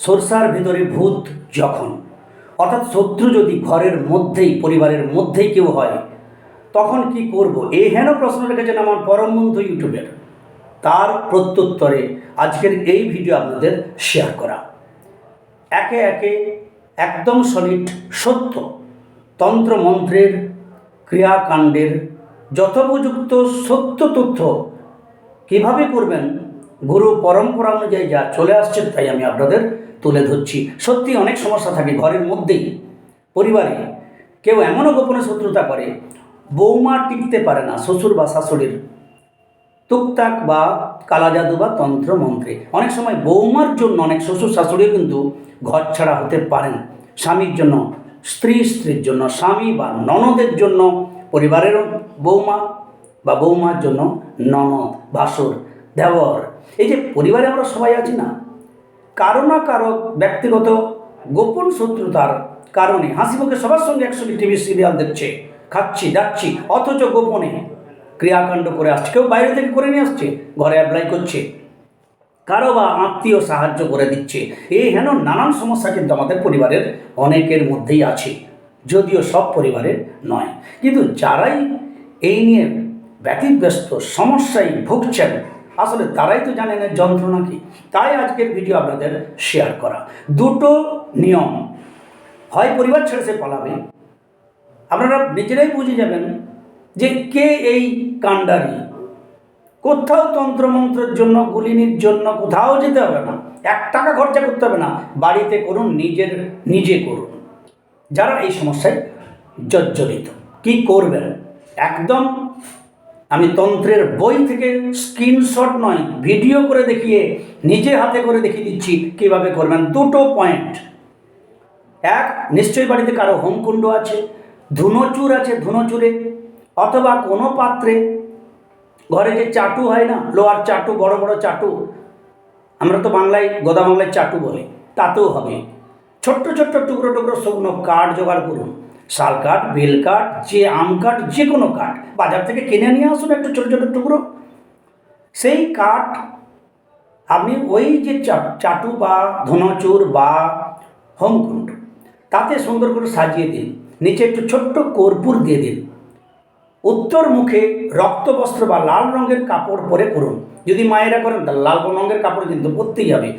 সরষার ভিতরে ভূত যখন, অর্থাৎ শত্রু যদি ঘরের মধ্যেই, পরিবারের মধ্যেই কেউ হয়, তখন কি করব? এই হেন প্রশ্ন রেখেছেন আমার পরম বন্ধু ইউটিউবের। তার প্রত্যুত্তরে আজকের এই ভিডিও আপনাদের শেয়ার করা। একে একে একদম সলিড সত্য তন্ত্রমন্ত্রের ক্রিয়াকাণ্ডের যথোপযুক্ত সত্য তথ্য কীভাবে করবেন, গুরু পরম্পরা অনুযায়ী যা চলে আসছে তাই আমি আপনাদের তুলে ধরছি। সত্যি অনেক সমস্যা থাকে ঘরের মধ্যেই। পরিবারে কেউ এমনও গোপনে শত্রুতা করে, বৌমা টিকতে পারে না শ্বশুর বা শাশুড়ির। টুকটাক বা কালাজাদু বা তন্ত্র মন্ত্রে। অনেক সময় বৌমার জন্য অনেক শ্বশুর শাশুড়িও কিন্তু ঘর ছাড়া হতে পারেন। স্বামীর জন্য, স্ত্রী স্ত্রীর জন্য, স্বামী বা ননদের জন্য পরিবারের বৌমা বা বৌমার জন্য ননদ, ভাসুর, দেওর। এই যে পরিবারে আমরা সবাই আছি না কারও না কারও ব্যক্তিগত গোপন শত্রুতার কারণে হাসি মুখে সবার সঙ্গে একসঙ্গে টিভি সিরিয়াল দেখছে, খাচ্ছি যাচ্ছি অথচ গোপনে ক্রিয়াকাণ্ড করে আসছে। কেউ বাইরে থেকে করে নিয়ে আসছে, ঘরে অ্যাপ্লাই করছে। কারও বা আত্মীয় সাহায্য করে দিচ্ছে। এই হেন নানান সমস্যা কিন্তু আমাদের পরিবারের অনেকের মধ্যেই আছে। যদিও সব পরিবারের নয়। কিন্তু যারাই এই নিয়ে ব্যতিব্যস্ত, সমস্যায় ভুগছেন আসলে তারাই তো জানে না যন্ত্রণা কি। তাই আজকের ভিডিও আপনাদের শেয়ার করা। দুটো নিয়ম। হয় পরিবার ছেড়ে সে পালাবে। আপনারা নিজেরাই বুঝে যাবেন যে কে এই কাণ্ডারি। কোথাও তন্ত্রমন্ত্রের জন্য, গুলিনির জন্য কোথাও যেতে হবে না। এক টাকা খরচা করতে হবে না। বাড়িতে করুন, নিজের, নিজে করুন। যারা এই সমস্যায় জর্জরিত। কি করবেন? একদম আমি তন্ত্রের বই থেকে স্ক্রিনশট নয় ভিডিও করে দেখিয়ে নিজে হাতে করে দেখিয়ে দিচ্ছি কীভাবে করবেন। দুটো পয়েন্ট এক, নিশ্চয়ই বাড়িতে কারও হোমকুণ্ড আছে, ধুনোচুর আছে ধুনোচুরে, অথবা কোনো পাত্রে। ঘরে যে চাটু হয় না, লোহার চাটু, বড় বড় চাটু, আমরা তো বাংলায় গোদা বাংলায় চাটু বলি, তাতেও হবে। ছোট্ট ছোট্ট টুকরো টুকরো শুকনো কাঠ জোগাড় করুন। শাল কাঠ, বেল কাঠ, যে আম কাঠ, যে কোনো কাঠ, বাজার থেকে কিনে নিয়ে আসুন একটু ছোটো ছোটো টুকরো। সেই কাঠ আপনি ওই যে চাটু বা ধনচুর বা হোমকুণ্ড তাতে সুন্দর করে সাজিয়ে দিন। নিচে একটু ছোট্ট কর্পূর দিয়ে দিন। উত্তর মুখে রক্তবস্ত্র বা লাল রঙের কাপড় পরে করুন। যদি মায়েরা করেন, তাহলে লাল রঙের কাপড় কিন্তু পরতেই হবে।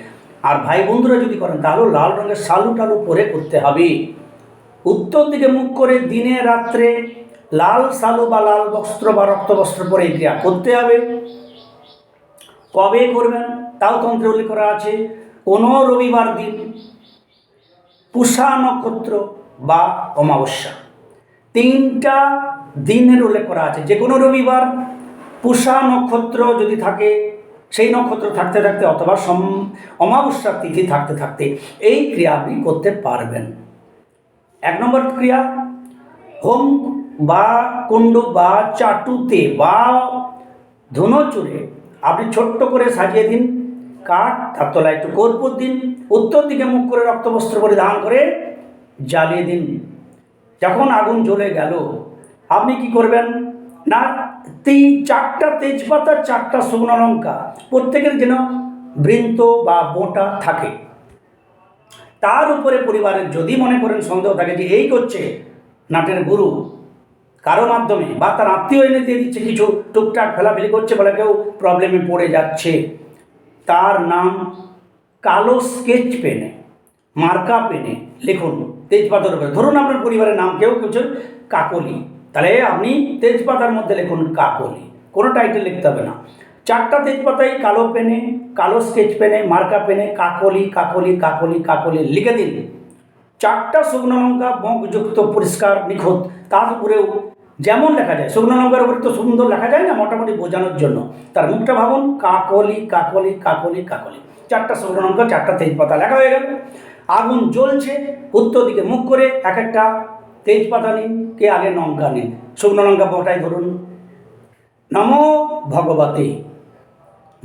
আর ভাই বন্ধুরা যদি করেন, তাহলেও লাল রঙের শালু টালু পরে করতে হবে। উত্তর দিকে মুখ করে দিনে রাত্রে লাল শালু বা লাল বস্ত্র বা রক্তবস্ত্র পরে এই ক্রিয়া করতে হবে। কবে করবেন? তাও তন্ত্রে উল্লেখ করা আছে। কোনো রবিবার দিন পুষা নক্ষত্র বা অমাবস্যা। তিনটা দিনের উল্লেখ করা আছে। যে কোনো রবিবার পুষা নক্ষত্র যদি থাকে, সেই নক্ষত্র থাকতে থাকতে অথবা সম অমাবস্যার তিথি থাকতে থাকতে এই ক্রিয়া আপনি করতে পারবেন। এক নম্বর ক্রিয়া, হোম বা কুণ্ড বা চাটুতে বা ধুনোচুরে আপনি ছোট্ট করে সাজিয়ে দিন, কাঠ তার তলায় একটু কর্পূর দিন, উত্তর দিকে মুখ করে রক্তবস্ত্র পরিধান করে জ্বালিয়ে দিন। যখন আগুন জ্বলে গেল, আপনি কি করবেন? না, তিন, চারটা তেজপাতা, চারটা শুকনো লঙ্কা, প্রত্যেকের যেন বৃন্ত বা বোঁটা থাকে। তার উপরে পরিবারের যদি মনে করেন সন্দেহ থাকে যে এই করছে নাটের গুরু, কারও মাধ্যমে বা তার আত্মীয় এনে দিয়ে দিচ্ছে কিছু টুকটাক ফেলাফেলি করছে বলে কেউ প্রবলেমে পড়ে যাচ্ছে, তার নাম কালো স্কেচ পেনে মার্কা পেনে লিখুন তেজপাতার উপরে। ধরুন আপনার পরিবারের নাম কেউ কিছু কাকলি, তাহলে আপনি তেজপাতার মধ্যে লিখুন কাকলি, কোনো টাইটেল লিখতে হবে না। চারটা তেজপাতাই কালো পেনে, কালো স্কেচ পেনে, মার্কা পেনে, কাকলি কাকলি কাকলি কাকলি লিখে দিন। চারটা শুকনো লঙ্কা বঁকযুক্ত পরিষ্কার, নিখুঁত, তার উপরেও যেমন লেখা যায়, শুকনো লঙ্কার উপরে তো সুন্দর লেখা যায় না, মোটামুটি বোঝানোর জন্য। তার মুখটা ভাবুন, কাকলি কাকলি কাকলি কাকলি। চারটা শুকনো লঙ্কা, চারটা তেজপাতা লেখা হয়ে গেল। আগুন জ্বলছে, উত্তর দিকে মুখ করে এক একটা তেজপাতা নিন, কে আগে লঙ্কা নিন। শুকনো লঙ্কা বটাই ধরুন। নমো ভগবতে।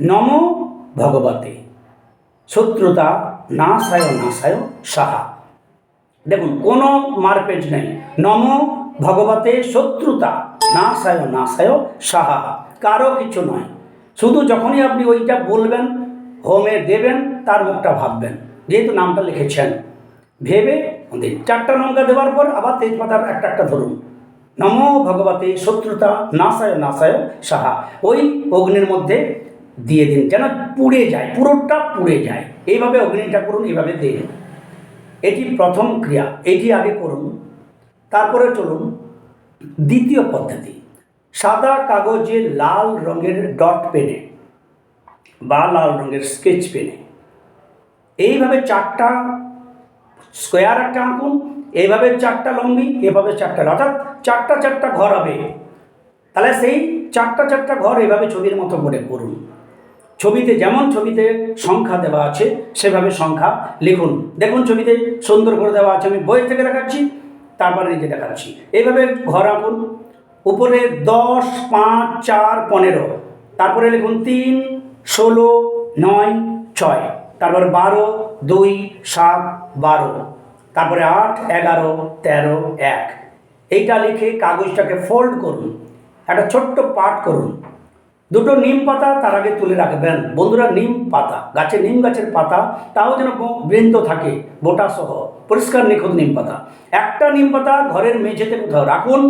নমো ভগবতে। শত্রুতা নাশায় নাশায় সাহা। দেখুন, কোনো মারপেট নেই। নম ভগবতে শত্রুতা নাশায় নাশায় সাহা। কারও কিছু নয়। শুধু যখনই আপনি ওইটা বলবেন, হোমে দেবেন, তার মুখটা ভাববেন। যেহেতু নামটা লিখেছেন। ভেবে চারটা লঙ্কা দেওয়ার পর আবার তেজপাতার একটা একটা ধরুন। নম ভগবতে শত্রুতা না নাশায় নাশায় সাহা। ওই অগ্নির মধ্যে দিয়ে দিন। যেন পুড়ে যায়, পুরোটা পুড়ে যায়। এইভাবে অগ্নিটা করুন, এইভাবে দিয়ে দিন। এটি প্রথম ক্রিয়া, এটি আগে করুন। তারপরে চলুন, দ্বিতীয় পদ্ধতি। সাদা কাগজে লাল রঙের ডট পেনে বা লাল রঙের স্কেচ পেনে। এইভাবে চারটা স্কোয়ার একটা আঁকুন, এইভাবে চারটা লম্বি এভাবে চারটা অর্থাৎ চারটা চারটা ঘর হবে। তাহলে সেই চারটা চারটা ঘর এভাবে ছবির মতো করে করুন। ছবিতে যেমন ছবিতে সংখ্যা দেওয়া আছে, সেভাবে সংখ্যা লিখুন। দেখুন ছবিতে সুন্দর করে দেওয়া আছে, আমি বইয়ের থেকে দেখাচ্ছি, তারপরে নিজে দেখাচ্ছি। এইভাবে ঘর আঁকুন। উপরে দশ, পাঁচ, চার, পনেরো। তারপরে লিখুন তিন, ষোলো, নয়, ছয়। তারপর বারো, দুই, সাত, বারো। তারপরে আট, এগারো, তেরো, এক। এইটা লিখে কাগজটাকে ফোল্ড করুন। একটা ছোট্ট পাঠ করুন। দুটো নিম পাতা তার আগে তুলে রাখবেন। বন্ধুরা, নিম পাতা, গাছে নিম গাছের পাতা, তাও যেন বৃন্দ থাকে, বোটা সহ। পরিষ্কার নিখুঁত নিম পাতা। একটা নিম পাতা ঘরের মেঝেতে কোথাও রাখুন,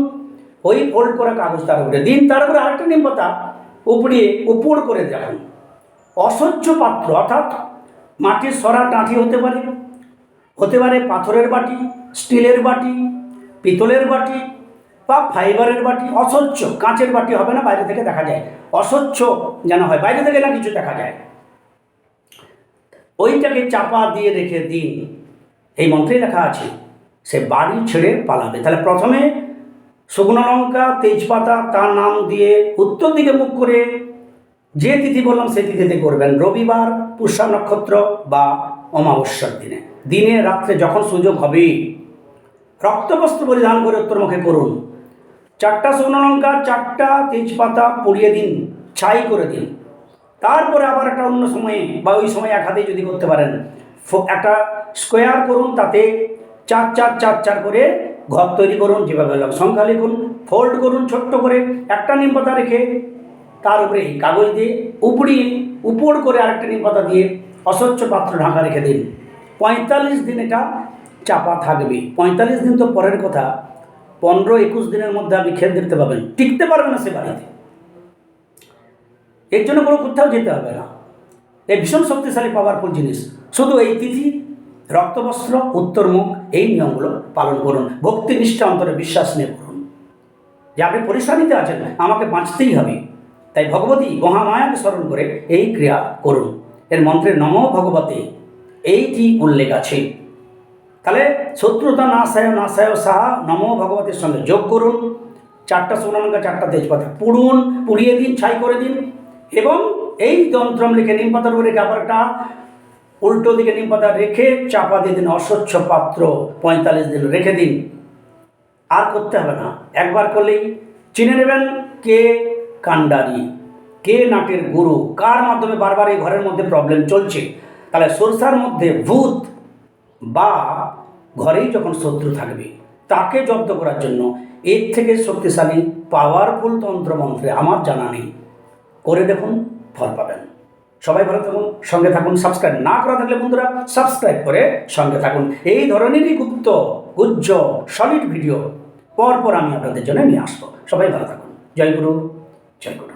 ওই ফোল্ড করা কাগজ তার উপরে দিন, তার উপরে আরেকটা নিম পাতা উপড়িয়ে উপর করে দেখুন। অস্বচ্ছ পাত্র, অর্থাৎ মাটির সরা ডাঁঠি হতে পারে হতে পারে পাথরের বাটি, স্টিলের বাটি, পিতলের বাটি বা ফাইবারের বাটি অস্বচ্ছ কাঁচের বাটি হবে না, বাইরে থেকে দেখা যায়। অস্বচ্ছ যেন হয়, বাইরে থেকে না কিছু দেখা যায়। ওইটাকে চাপা দিয়ে রেখে দিন। এই মন্ত্রে লেখা আছে, সে বাড়ি ছেড়ে পালাবে। তাহলে প্রথমে শুকনো লঙ্কা, তেজপাতা, তার নাম দিয়ে উত্তর দিকে মুখ করে যে তিথি বললাম, সেই তিথিতে করবেন। রবিবার, পুষ্যা নক্ষত্র বা অমাবস্যার দিনে। দিনে, রাত্রে যখন সুযোগ হবে রক্তবস্ত্র পরিধান করে উত্তরমুখে করুন। চারটা শুকনো লঙ্কা, চারটা তেজপাতা পুড়িয়ে দিন, ছাই করে দিন। তারপরে আবার একটা অন্য সময়ে বা ওই সময় এক হাতেই যদি করতে পারেন একটা স্কোয়ার করুন, তাতে চার চার চার চার করে ঘর তৈরি করুন, যেভাবে সংখ্যা লিখুন ফোল্ড করুন, ছোট্ট করে একটা নিম পাতা রেখে তার উপরে কাগজ দিয়ে উপড়িয়ে, উপর করে আরেকটা নিম পাতা দিয়ে অস্বচ্ছ পাত্র ঢাকা রেখে দিন। পঁয়তাল্লিশ দিন এটা চাপা থাকবে। পঁয়তাল্লিশ দিন তো পরের কথা। পনেরো একুশ দিনের মধ্যে আপনি খেয়ে দেখতে পাবেন। টিকতে পারবে না সে বাড়িতে। এর জন্য কোনো কোথাও যেতে হবে না। এই ভীষণ শক্তিশালী পাওয়ারফুল জিনিস। শুধু এই তিথি, রক্তবস্ত্র উত্তরমুখ এই নিয়মগুলো পালন করুন। ভক্তি, নিষ্ঠা, অন্তরে বিশ্বাস নিয়ে করুন যে আপনি পরিশ্রামিতে আছেন, আমাকে বাঁচতেই হবে। তাই ভগবতী মহামায়াকে স্মরণ করে এই ক্রিয়া করুন। এর মন্ত্রের নম ভগবতে। এইটি উল্লেখ আছে? তাহলে শত্রুতা না সায় নাশায় নাশায় সাহা, নম ভগবতের সঙ্গে যোগ করুন। চারটা শুকনো লঙ্কা চারটা তেজপাতা পুড়ুন, পুড়িয়ে দিন, ছাই করে দিন। এবং এই যন্ত্রম লিখে নিম পাতার উপরে আবার একটা উল্টো দিকে নিম পাতা রেখে চাপা দিয়ে দিন, অস্বচ্ছ পাত্র পঁয়তাল্লিশ দিন রেখে দিন। আর করতে হবে না। একবার করলেই চিনে নেবেন কে কাণ্ডারি, কে নাটের গুরু, কার মাধ্যমে বারবার এই ঘরের মধ্যে প্রবলেম চলছে। তাহলে সরষার মধ্যে ভূত বা ঘরেই যখন শত্রু থাকবে, তাকে জব্দ করার জন্য এর থেকে শক্তিশালী পাওয়ারফুল তন্ত্রমন্ত্রে আমার জানা নেই। করে দেখুন, ফল পাবেন। সবাই ভালো থাকুন, সঙ্গে থাকুন সাবস্ক্রাইব না করা থাকলে বন্ধুরা সাবস্ক্রাইব করে সঙ্গে থাকুন। এই ধরনেরই গুপ্ত, গুজ্জ সলিড ভিডিও পরপর আমি আপনাদের জন্য নিয়ে আসব। সবাই ভালো থাকুন। জয় গুরু জয় গুরু।